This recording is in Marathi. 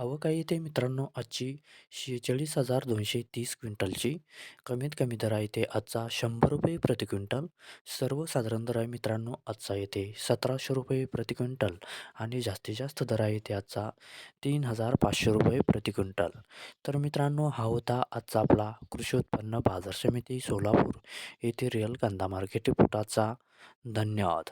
आवक आहे ते मित्रांनो आजची शेहेचाळीस हजार दोनशे तीस क्विंटलची कमीत कमी दर आहे ते आजचा शंभर रुपये प्रति क्विंटल. सर्वसाधारण दर आहे मित्रांनो आजचा येथे सतराशे रुपये प्रति क्विंटल आणि जास्तीत जास्त दर आहे ते आजचा तीन हजार पाचशे रुपये प्रति क्विंटल. तर मित्रांनो हा होता आजचा आपला कृषी उत्पन्न बाजार समिती सोलापूर येथे रिअल कांदा मार्केट रिपोर्टाचा. धन्यवाद.